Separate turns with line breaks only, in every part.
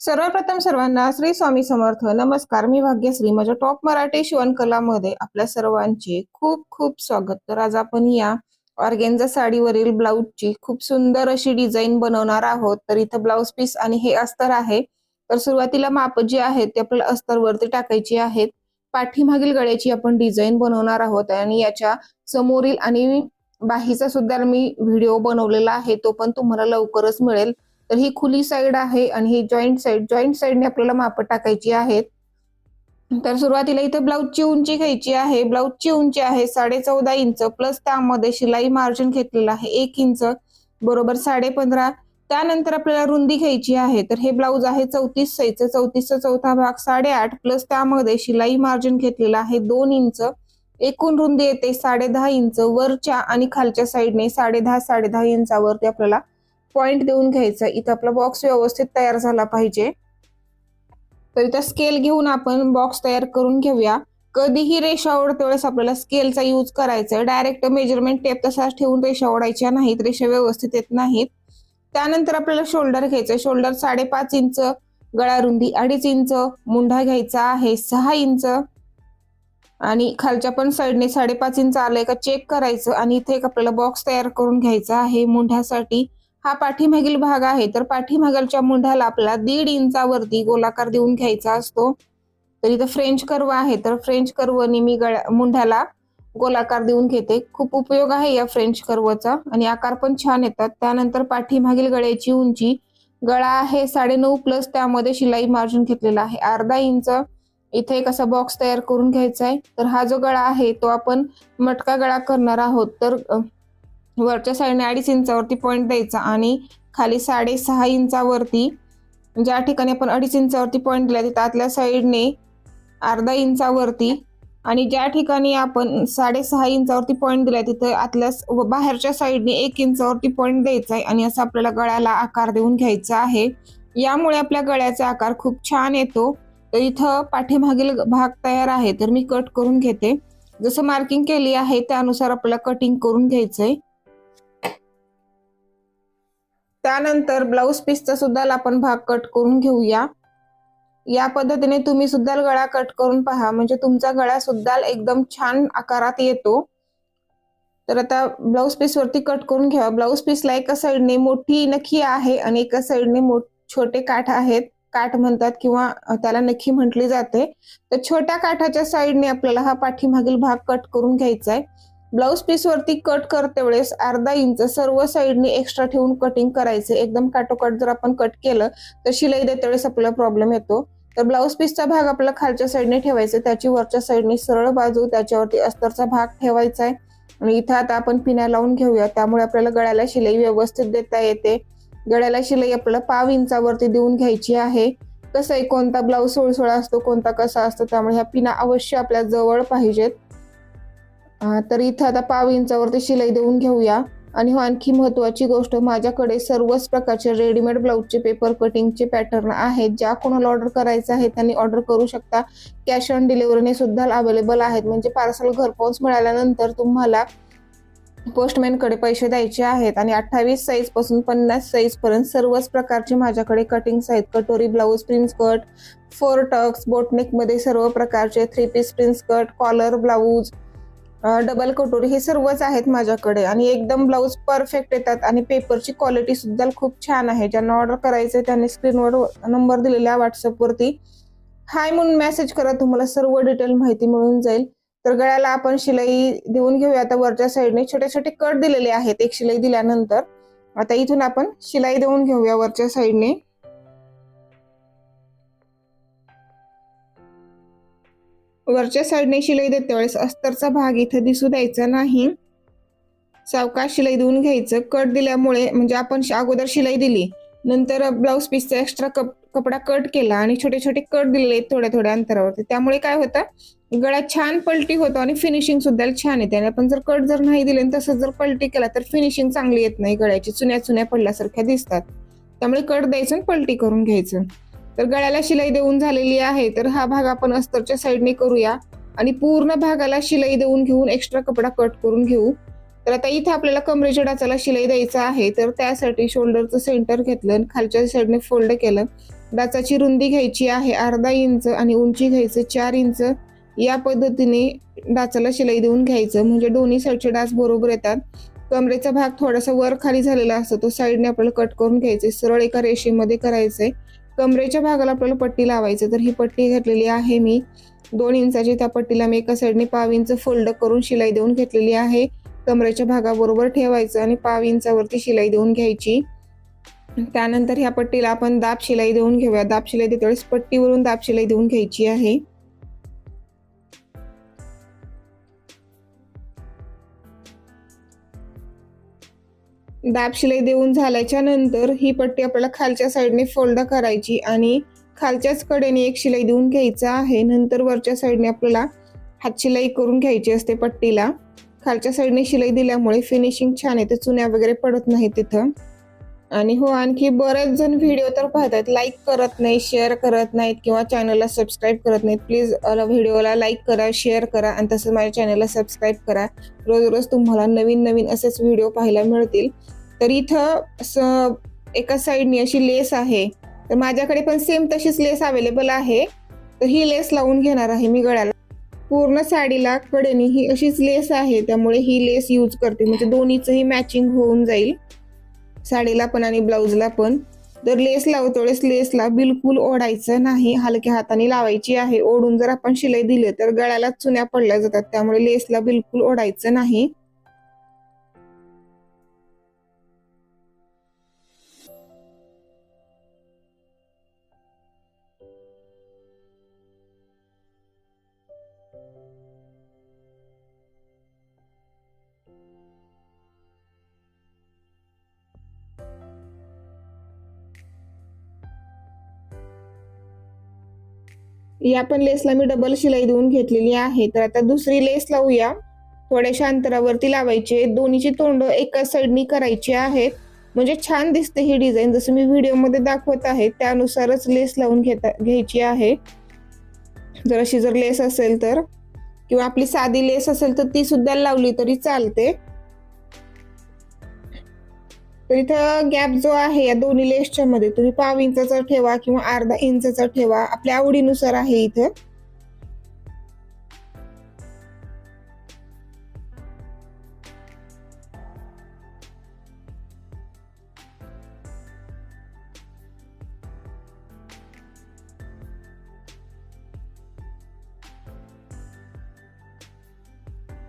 सर्वप्रथम सर्वांना श्री स्वामी समर्थ. नमस्कार. मी भाग्यश्री. माझ्या टॉप मराठी शिवणकलामध्ये आपल्या सर्वांचे खूप खूप स्वागत. तर आज आपण या ऑर्गेन्झा साडीवरील ब्लाऊजची खूप सुंदर अशी डिझाईन बनवणार आहोत. तर इथं ब्लाऊज पीस आणि हे अस्तर आहे. तर सुरुवातीला माप जी आहेत ते आपल्याला अस्तरवरती टाकायची आहेत पाठीमागील गळ्याची आपण डिझाईन बनवणार आहोत आणि याच्या समोरील आणि बाहीचा सुद्धा मी व्हिडिओ बनवलेला आहे. तो पण तुम्हाला लवकरच मिळेल. तर ही खुली साईड आहे आणि ही जॉईंट साईड जॉईंट साईडने आपल्याला माप टाकायची आहेत. तर सुरुवातीला इथे ब्लाऊजची उंची घ्यायची आहे. ब्लाऊजची उंची आहे साडे चौदा इंच प्लस त्यामध्ये शिलाई मार्जिन घेतलेलं आहे एक इंच बरोबर साडे पंधरा त्यानंतर आपल्याला रुंदी घ्यायची आहे. तर हे ब्लाऊज आहे चौतीस साईजचं. चौतीसचा चौथा भाग साडेआठ प्लस त्यामध्ये शिलाई मार्जिन घेतलेलं आहे दोन इंच. एकूण रुंदी येते साडे दहा इंच वरच्या आणि खालच्या साईडने साडे दहा साडे दहा इंचावरती आपल्याला पॉइंट देऊन घ्यायचा. इथं आपला बॉक्स व्यवस्थित तयार झाला पाहिजे. तर इथं स्केल घेऊन आपण बॉक्स तयार करून घेऊया. कधीही रेषा ओढते वेळेस आपल्याला स्केलचा यूज करायचा आहे डायरेक्ट मेजरमेंट टेप तसाच ठेवून रेषा ओढायच्या नाहीत. रेषा व्यवस्थित येत नाहीत. त्यानंतर आपल्याला शोल्डर घ्यायचं शोल्डर साडेपाच इंच गळा रुंदी अडीच इंच मुंढा घ्यायचा आहे सहा इंच. आणि खालच्या पण साईडने साडेपाच इंच आलंय का चेक करायचं. आणि इथे एक आपल्याला बॉक्स तयार करून घ्यायचा आहे मुंढ्यासाठी. हा पाठीमागील भाग आहे. तर पाठीमागलच्या मुंढ्याला आपला दीड इंचावरती गोलाकार देऊन घ्यायचा असतो. तर इथं फ्रेंच कर्व आहे. तर फ्रेंच कर्वनी मी गळ्या मुंढ्याला गोलाकार देऊन घेते. खूप उपयोग आहे या फ्रेंच कर्वचा आणि आकार पण छान येतात. त्यानंतर पाठीमागील गळ्याची उंची गळा आहे साडेनऊ प्लस त्यामध्ये शिलाई मार्जिन घेतलेला आहे. अर्धा इंच इथे एक असा बॉक्स तयार करून घ्यायचा आहे. तर हा जो गळा आहे तो आपण मटका गळा करणार आहोत. तर वरच्या साईडने अडीच इंचावरती पॉईंट द्यायचा आणि खाली साडेसहा इंचावरती म्हणजे ज्या ठिकाणी आपण अडीच इंचावरती पॉईंट दिला तिथं आतल्या साईडने अर्धा इंचावरती आणि ज्या ठिकाणी आपण साडेसहा इंचावरती पॉईंट दिला तिथं आतल्या बाहेरच्या साईडने एक इंचावरती पॉईंट द्यायचा आहे आणि असं आपल्याला गळ्याला आकार देऊन घ्यायचा आहे. यामुळे आपल्या गळ्याचा आकार खूप छान येतो. तर इथं पाठीमागील भाग तयार आहे तर मी कट करून घेते. जसं मार्किंग केली आहे त्यानुसार आपल्याला कटिंग करून घ्यायचं आहे त्यानंतर ब्लाऊज पीसचा सुद्धा आपण भाग कट करून घेऊया. या पद्धतीने तुम्ही सुद्धा गळा कट करून पहा. म्हणजे तुमचा गळा सुद्धा एकदम छान आकारात येतो. तर आता ब्लाऊज पीस वरती कट करून घ्या. ब्लाऊज पीसला एका साईडने मोठी नखी आहे आणि एका साईडने छोटे काठ आहेत. काठ म्हणतात किंवा त्याला नखी म्हटली जाते. तर छोट्या काठाच्या साईडने आपल्याला हा पाठीमागील भाग कट करून घ्यायचा आहे ब्लाऊज पीस वरती कट करते वेळेस अर्धा इंच सर्व साईडने एक्स्ट्रा ठेवून कटिंग करायचं. एकदम काटोकाट जर आपण कट केलं तर शिलाई देते वेळेस आपल्याला प्रॉब्लेम येतो. तर ब्लाऊज पीसचा भाग आपल्याला खालच्या साईडने ठेवायचा त्याची वरच्या साईडने सरळ बाजू त्याच्यावरती अस्तरचा भाग ठेवायचा आहे. आणि इथं आता आपण पिण्या लावून घेऊया. त्यामुळे आपल्याला गळ्याला शिलाई व्यवस्थित देता येते. गळ्याला शिलाई आपल्याला पाव इंचावरती देऊन घ्यायची आहे. कसं आहे कोणता ब्लाऊज सोळसोळा असतो कोणता कसा असतो त्यामुळे ह्या पिना अवश्य आपल्या जवळ पाहिजेत. तर इथं आता पाव इंचावरती शिलाई देऊन घेऊया. आणि हो आणखी महत्वाची गोष्ट माझ्याकडे सर्वच प्रकारचे रेडीमेड ब्लाऊजचे पेपर कटिंगचे पॅटर्न आहेत. ज्या कोणाला ऑर्डर करायचं आहे त्यांनी ऑर्डर करू शकता. कॅश ऑन डिलिव्हरीने सुद्धा अवेलेबल आहेत. म्हणजे पार्सल घरपोच मिळाल्यानंतर तुम्हाला पोस्टमॅनकडे पैसे द्यायचे आहेत. आणि अठ्ठावीस साईजपासून पन्नास साईज पर्यंत सर्वच प्रकारचे माझ्याकडे कटिंग्स आहेत. कटोरी blouse prince cut four tucks बोटनेकमध्ये सर्व प्रकारचे three piece prince cut collar blouse double कटोरी हे सर्वच आहेत माझ्याकडे. आणि एकदम ब्लाऊज परफेक्ट येतात. आणि पेपरची क्वालिटी सुद्धा खूप छान आहे. ज्यांना ऑर्डर करायचं त्यांनी स्क्रीनवर नंबर दिलेला व्हॉट्सअपवरती हाय म्हणून मेसेज करा. तुम्हाला सर्व डिटेल माहिती मिळून जाईल. तर गळ्याला आपण शिलाई देऊन घेऊया. आता वरच्या साईडने छोटे छोटे कट दिलेले आहेत. एक शिलाई दिल्यानंतर. आता इथून आपण शिलाई देऊन घेऊया वरच्या साईडने वरच्या साईडने शिलाई देते वेळेस अस्तरचा भाग इथं दिसू द्यायचा नाही. सावकाश शिलाई देऊन घ्यायचं. कट दिल्यामुळे म्हणजे आपण अगोदर शिलाई दिली नंतर ब्लाऊज पीसचा एक्स्ट्रा कप कपडा कट केला आणि छोटे छोटे कट दिलेले थोड्या थोड्या अंतरावरती. त्यामुळे काय होतं गळा छान पलटी होतो आणि फिनिशिंग सुद्धा छान येते. आणि आपण जर कट जर नाही दिले तसं जर पलटी केला तर फिनिशिंग चांगली येत नाही. गळ्याची चुन्या चुन्या पडल्यासारख्या दिसतात. त्यामुळे कट द्यायचं आणि पलटी करून घ्यायचं. तर गळ्याला शिलाई देऊन झालेली आहे. तर हा भाग आपण अस्तरच्या साईडने करूया. आणि पूर्ण भागाला शिलाई देऊन घेऊन एक्स्ट्रा कपडा कट करून घेऊ. तर आता इथे आपल्याला कमरेच्या डाचाला शिलाई द्यायचा आहे. तर त्यासाठी शोल्डरचं सेंटर घेतलं खालच्या साईडने फोल्ड केलं. डाचाची रुंदी घ्यायची आहे अर्धा इंच आणि उंची घ्यायचं चार इंच. या पद्धतीने डाचाला शिलाई देऊन घ्यायचं. म्हणजे दोन्ही साईडचे डास बरोबर येतात. कमरेचा भाग थोडासा वर खाली झालेला असतो. तो साईडने आपल्याला कट करून घ्यायचे. सरळ एका रेषेमध्ये करायचंय. कमरेच्या भागाला आपल्याला पट्टी लावायचं. तर ही पट्टी घेतलेली आहे मी. दोन इंचाची त्या पट्टीला मी एका साईडने पाव इंच फोल्ड करून शिलाई देऊन घेतलेली आहे. कमरेच्या भागाबरोबर ठेवायचं आणि पाव इंचावरती शिलाई देऊन घ्यायची. त्यानंतर ह्या पट्टीला आपण दाब शिलाई देऊन घेऊया. दाब शिलाई देते वेळेस पट्टीवरून दाब शिलाई देऊन घ्यायची आहे. दाब शिलाई देऊन झाल्याच्यानंतर ही पट्टी आपल्याला खालच्या साईडने फोल्ड करायची आणि खालच्याच कडेने एक शिलाई देऊन घ्यायचा आहे. नंतर वरच्या साईडने आपल्याला हात शिलाई करून घ्यायची असते पट्टीला. खालच्या साईडने शिलाई दिल्यामुळे फिनिशिंग छान येते चुन्या वगैरे पडत नाही तिथं. आणि हो आणखी बरेच जण व्हिडिओ तर पाहतात लाईक करत नाही शेअर करत नाहीत किंवा चॅनलला सबस्क्राईब करत नाहीत. प्लीज व्हिडिओला लाईक करा शेअर करा आणि तसंच माझ्या चॅनलला सबस्क्राईब करा. रोज रोज तुम्हाला नवीन नवीन असेच व्हिडिओ पाहायला मिळतील. तर इथं असं एका साईडनी अशी लेस आहे. तर माझ्याकडे पण सेम तशीच लेस अवेलेबल आहे. तर ही लेस लावून घेणार आहे मी गळ्याला. पूर्ण साडीला कडेनी ही अशीच लेस आहे. त्यामुळे ही लेस यूज करते. म्हणजे दोन्हीचंही मॅचिंग होऊन जाईल. साडीला पण आणि ब्लाऊजला पण. तर लेस लावतो वेळेस लेसला बिलकुल ओढायचं नाही. हलक्या हाताने लावायची आहे. ओढून जर आपण शिलाई दिली तर गळ्याला चुन्या पडल्या जातात. त्यामुळे लेसला बिलकुल ओढायचं नाही. या पण लेसला मी डबल शिलाई देऊन घेतलेली आहे. तर आता दुसरी लेस लावूया. थोड्याशा अंतरावरती लावायचे दोन्हीची तोंड एकाच साईडनी करायची आहेत म्हणजे छान दिसते ही डिझाईन जसं मी व्हिडिओमध्ये दाखवत आहे त्यानुसारच लेस लावून घेता घ्यायची आहे. जर अशी जर लेस असेल तर किंवा आपली साधी लेस असेल तर ती सुद्धा लावली तरी चालते. तर इथं गॅप जो आहे या दोन्ही लेसच्या मध्ये तुम्ही पाव इंचाचा ठेवा किंवा अर्धा इंचाचा ठेवा. आपल्या आवडीनुसार आहे इथं.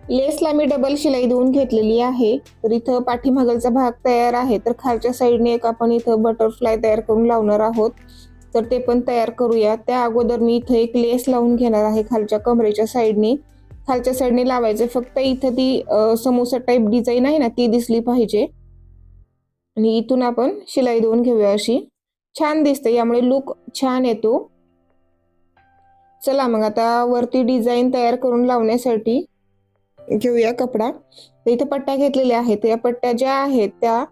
लेसला मी डबल शिलाई देऊन घेतलेली आहे. तर इथं पाठीमागलचा भाग तयार आहे. तर खालच्या साईडने एक आपण इथं बटरफ्लाय तयार करून लावणार आहोत. तर ते पण तयार करूया. त्या अगोदर मी इथं एक लेस लावून घेणार आहे खालच्या कमरेच्या साईडने खालच्या साईडने लावायचे फक्त इथं ती समोसा टाईप डिझाईन आहे ना ती दिसली पाहिजे. आणि इथून आपण शिलाई देऊन घेऊया अशी. छान दिसते यामुळे लुक छान येतो. चला मग आता वरती डिझाईन तयार करून लावण्यासाठी घेऊया कपडा. इथे इथं पट्ट्या घेतलेल्या आहेत. या पट्ट्या ज्या आहेत त्या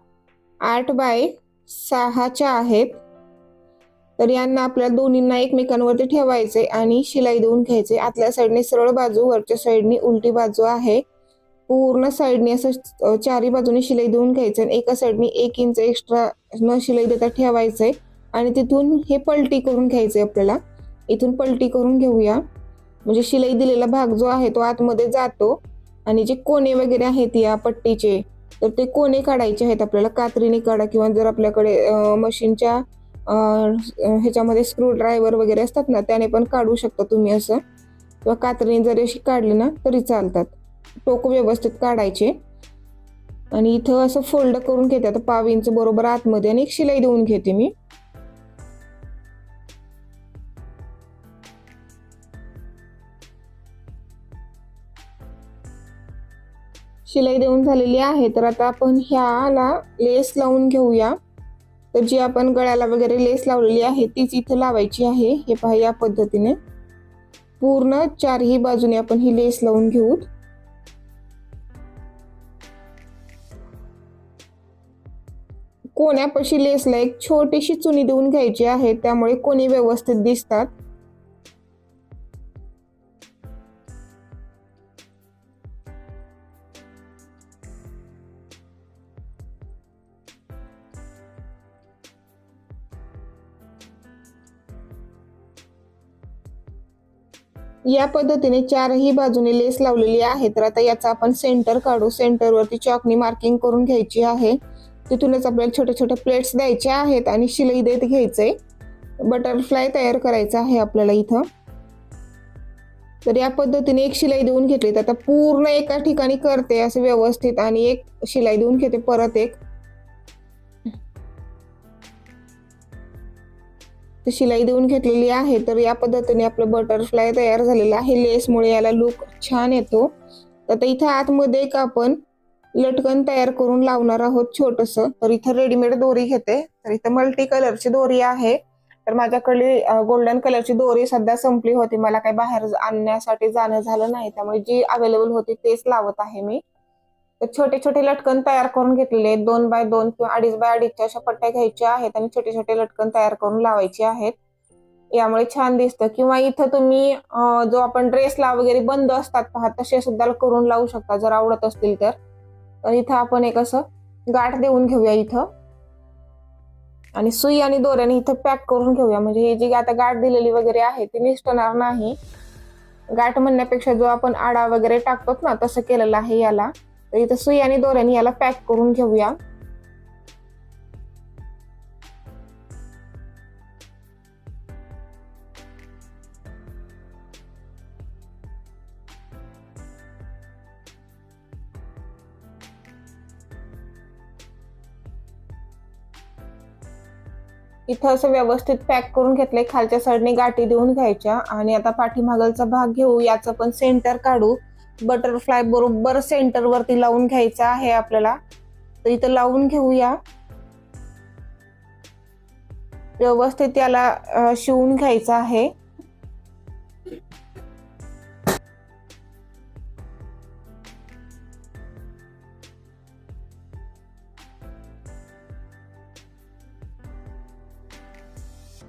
आठ बाय सहाच्या आहेत. तर यांना आपल्या दोन्हींना एकमेकांवरती ठेवायचे आणि शिलाई देऊन घ्यायचे. आतल्या साईडने सरळ बाजू वरच्या साईडने उलटी बाजू आहे. पूर्ण साईडने असं चारी बाजूने शिलाई देऊन घ्यायचं आणि एका साईडने एक इंच एक्स्ट्रा न शिलाई देता ठेवायचंय आणि तिथून हे पलटी करून घ्यायचंय आपल्याला. इथून पलटी करून घेऊया. म्हणजे शिलाई दिलेला भाग जो आहे तो आतमध्ये जातो. आणि जे कोणे वगैरे आहेत या पट्टीचे तर ते कोणे काढायचे आहेत आपल्याला? कात्रीने काढा किंवा जर आपल्याकडे मशीनच्या ह्याच्यामध्ये स्क्रू ड्रायव्हर वगैरे असतात ना त्याने पण काढू शकता तुम्ही असं. किंवा कात्रीने जरी अशी काढली ना तरी चालतात. टोक व्यवस्थित काढायचे. आणि इथं असं फोल्ड करून घेते. आता पाव इंच बरोबर आतमध्ये आणि एक शिलाई देऊन घेते मी. शिलाई देऊन झालेली आहे. तर आता आपण ह्याला लेस लावून घेऊया. तर जी आपण गळ्याला वगैरे लेस लावलेली आहे तीच इथं लावायची आहे. हे पहा या पद्धतीने. पूर्ण चारही बाजूने आपण ही लेस लावून घेऊ. कोण्यापाशी लेसला एक छोटीशी चुनी देऊन घ्यायची आहे. त्यामुळे कोणी व्यवस्थित दिसतात. या पद्धतीने चारही बाजूने लेस लावलेली आहे तर आता याचा आपण सेंटर काढू. सेंटरवरती चॉकनी मार्किंग करून घ्यायची आहे. तिथूनच आपल्याला छोट्या छोट्या प्लेट्स द्यायचे आहेत आणि शिलाई देत घ्यायचंय. बटरफ्लाय तयार करायचा आहे आपल्याला इथं. तर या पद्धतीने एक शिलाई देऊन घेतली. तर आता पूर्ण एका ठिकाणी करते असं व्यवस्थित आणि एक शिलाई देऊन घेते. परत एक तर शिलाई देऊन घेतलेली आहे. तर या पद्धतीने आपलं बटरफ्लाय तयार झालेलं आहे. लेसमुळे याला लुक छान येतो. तर आता इथं आतमध्ये एक आपण लटकन तयार करून लावणार आहोत छोटस. तर इथं रेडीमेड दोरी घेते. तर इथं मल्टी कलरची दोरी आहे. तर माझ्याकडे गोल्डन कलरची दोरी सध्या संपली होती. मला काही बाहेर आणण्यासाठी जाणं झालं नाही. त्यामुळे जी अवेलेबल होती तेच लावत आहे मी. तर छोटे छोटे लटकन तयार करून घेतलेले दोन बाय दोन किंवा अडीच बाय अडीचच्या अशा पट्ट्या घ्यायच्या आहेत आणि छोटे छोटे लटकन तयार करून लावायचे आहेत. यामुळे छान दिसतं. किंवा इथं तुम्ही जो आपण ड्रेसला वगैरे बंद असतात पहा तसे सुद्धा करून लावू शकता जर आवडत असतील तर. तर इथं आपण एक असं गाठ देऊन घेऊया इथं. आणि सुई आणि दोऱ्याने इथं पॅक करून घेऊया. म्हणजे हे जी आता गाठ दिलेली वगैरे आहे ती निसटणार नाही. गाठ म्हणण्यापेक्षा जो आपण आडा वगैरे टाकतो ना तसं केलेलं आहे याला. तर इथं सुई आणि दोऱ्याने याला पॅक करून घेऊया. इथं असं व्यवस्थित पॅक करून घेतलंय. खालच्या साईडने गाठी देऊन घ्यायच्या. आणि आता पाठीमागलचा भाग घेऊ. याचं पण सेंटर काढू. बटरफ्लाय बरोबर सेंटरवरती लावून घ्यायचा आहे आपल्याला. तर इथं लावून घेऊया. व्यवस्थित याला शिवून घ्यायचं आहे.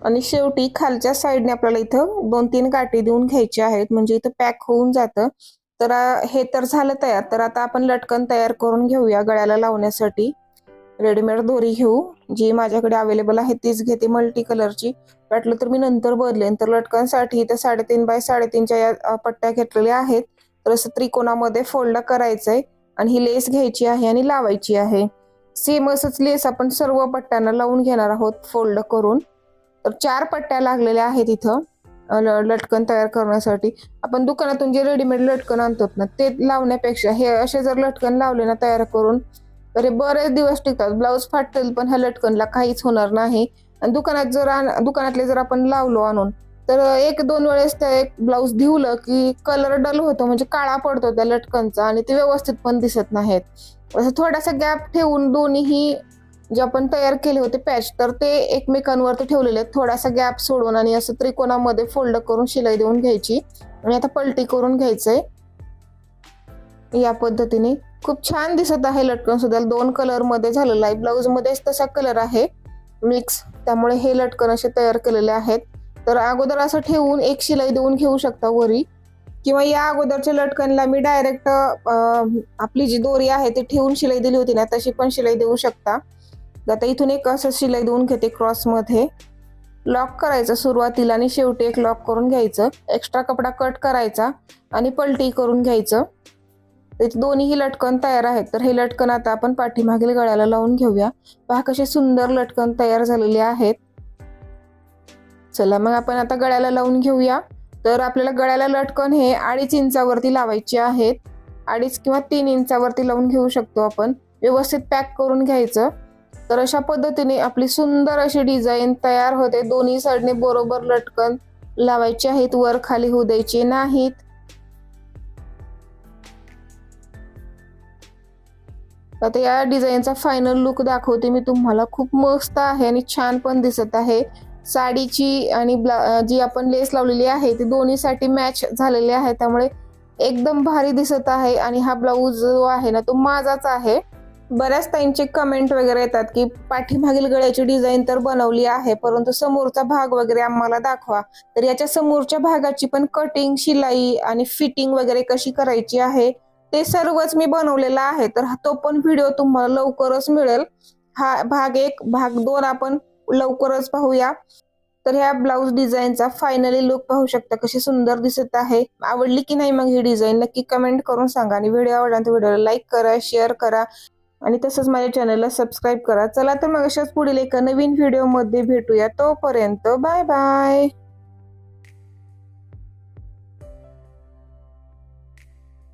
आणि शेवटी खालच्या साईडने आपल्याला इथं दोन तीन गाठी देऊन घ्यायची आहेत. म्हणजे इथं पॅक होऊन जातं. तर हे तर झालं तयार. तर आता आपण लटकन तयार करून घेऊया गळ्याला लावण्यासाठी. रेडीमेड दोरी घेऊ. जी माझ्याकडे अवेलेबल आहे तीच घेते मल्टी कलरची वाटलं तर मी नंतर बदलेन. तर लटकनसाठी इथं साडेतीन बाय साडेतीनच्या या पट्ट्या घेतलेल्या आहेत. तर असं त्रिकोणामध्ये फोल्ड करायचंय आणि ही लेस घ्यायची आहे आणि लावायची आहे. सेम असंच लेस आपण सर्व पट्ट्यांना लावून घेणार आहोत फोल्ड करून. तर चार पट्ट्या लागलेल्या आहेत इथं. लटकन तयार करण्यासाठी आपण दुकानातून जे रेडीमेड लटकन आणतो ना ते लावण्यापेक्षा हे असे जर लटकन लावले ना तयार करून तर हे बरेच दिवस टिकतात. ब्लाऊज फाटतील पण ह्या लटकनला काहीच होणार नाही. आणि दुकानात जर दुकानातले जर आपण लावलो आणून तर एक दोन वेळेस त्या एक ब्लाऊज धिवलं की कलर डल होतो म्हणजे काळा पडतो त्या लटकनचा आणि ते व्यवस्थित पण दिसत नाहीत. असं थोडासा गॅप ठेवून दोन्हीही जे आपण तयार केले होते पॅच तर ते एकमेकांवरती ठेवलेले आहेत. थोडासा गॅप सोडून आणि असं त्रिकोणामध्ये फोल्ड करून शिलाई देऊन घ्यायची. आणि आता पलटी करून घ्यायचंय. या पद्धतीने. खूप छान दिसत आहे लटकन सुद्धा. दोन कलरमध्ये झालेलं आहे. ब्लाऊज मध्येच तसा कलर आहे. मिक्स त्यामुळे हे लटकन असे तयार केलेले आहेत. तर अगोदर असं ठेवून एक शिलाई देऊन घेऊ शकता वरी. किंवा या अगोदरच्या लटकनला मी डायरेक्ट आपली जी दोरी आहे ती ठेवून शिलाई दिली होती ना तशी पण शिलाई देऊ शकता. आता इथून एक असं शिलाई देऊन घेते क्रॉसमध्ये लॉक करायचं सुरुवातीला आणि शेवटी एक लॉक करून घ्यायचं. एक्स्ट्रा कपडा कट करायचा आणि पलटी करून घ्यायचं. दोन्हीही लटकन तयार आहेत. तर हे लटकन आता आपण पाठीमागील गळ्याला लावून घेऊया. पहा कसे सुंदर लटकन तयार झालेले आहेत. चला मग आपण आता गळ्याला लावून घेऊया. तर आपल्याला गळ्याला लटकन हे अडीच इंचावरती लावायचे आहेत. अडीच किंवा तीन इंचावरती लावून घेऊ शकतो आपण. व्यवस्थित पॅक करून घ्यायचं. तर अशा पद्धतीने आपली सुंदर अशी डिझाईन तयार होते. दोन्ही साईडने बरोबर लटकन लावायचे आहेत. वर खाली होऊ द्यायचे नाहीत. आता या डिझाईनचा फायनल लुक दाखवते मी तुम्हाला. खूप मस्त आहे आणि छान पण दिसत आहे. साडीची आणि जी आपण लेस लावलेली आहे ती दोन्हीसाठी मॅच झालेली आहे. त्यामुळे एकदम भारी दिसत आहे आणि हा ब्लाऊज जो आहे ना तो माझाच आहे. बऱ्याच ताईंचे कमेंट वगैरे येतात की पाठीमागील गळ्याची डिझाईन तर बनवली आहे परंतु समोरचा भाग वगैरे आम्हाला दाखवा. तर याच्या समोरच्या भागाची पण कटिंग शिलाई आणि फिटिंग वगैरे कशी करायची आहे ते सर्वच मी बनवलेला आहे. तर तो पण व्हिडिओ तुम्हाला लवकरच मिळेल. हा भाग एक भाग दोन आपण लवकरच पाहूया. तर ह्या ब्लाऊज डिझाईनचा फायनली लुक पाहू शकता कशी सुंदर दिसत आहे. आवडली की नाही मग ही डिझाईन नक्की कमेंट करून सांगा आणि व्हिडिओ आवडला तर व्हिडिओला लाईक करा शेअर करा. आणि तसंच माझ्या चॅनलला सबस्क्राईब करा. चला तर मग अशाच पुढील एका नवीन व्हिडिओमध्ये भेटूया. तोपर्यंत बाय बाय